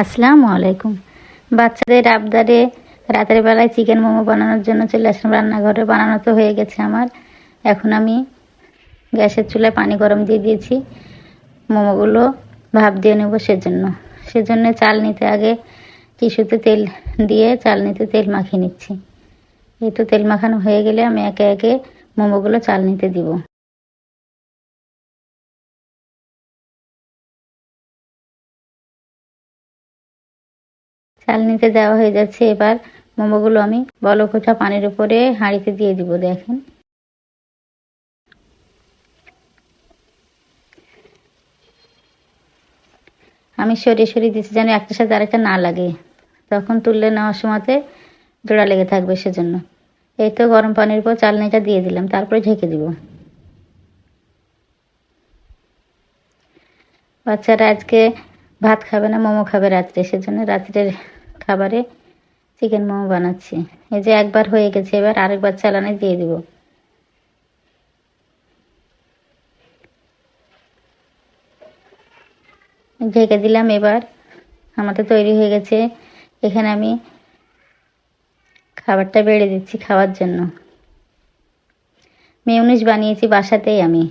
আসসালামু আলাইকুম। বাচ্চাদের আবদারে রাতের বেলায় চিকেন মোমো বানানোর জন্য চলে আসলাম। রান্নাঘরে বানানো তো হয়ে গেছে আমার। এখন আমি গ্যাসের চুলায় পানি গরম দিয়ে দিয়েছি। মোমোগুলো ভাপ দিয়ে নেব সেজন্য। সেজন্য চাল নিতে আগে টিস্যুতে তেল দিয়ে চাল নিতে তেল মাখিয়ে নিচ্ছি। এই তো তেল মাখানো হয়ে গেলে আমি একে একে মোমোগুলো চাল নিতে দিব। চাল নিতে দেওয়া হয়ে যাচ্ছে। এবার মোমোগুলো আমি বলক ওঠা পানির উপরে হাঁড়িতে দিয়ে দিব, দেখেন। আমি সরিয়ে সরিয়ে দিচ্ছি যেন একটার সাথে আরেকটা না লাগে। তখন তুললে নেওয়ার সময়তে জোড়া লেগে থাকবে সেজন্য। এই তো গরম পানির উপর চালনিটা দিয়ে দিলাম, তারপরে ঢেকে দিব। বাচ্চারা, আজকে ভাত খাবে না, মোমো খাবে রাত্রে। সেজন্য রাত্রের খাবারে চিকেন মোমো বানাচ্ছি। এই যে একবার হয়ে গেছে, এবার আরেকবার চালানে দিয়ে দিব। ঢেকে দিলাম এবার। আমাদের তৈরি হয়ে গেছে। এখানে আমি খাবারটা বেড়ে দিচ্ছি খাওয়ার জন্য। মেয়নিজ বানিয়েছি বাসাতেই আমি।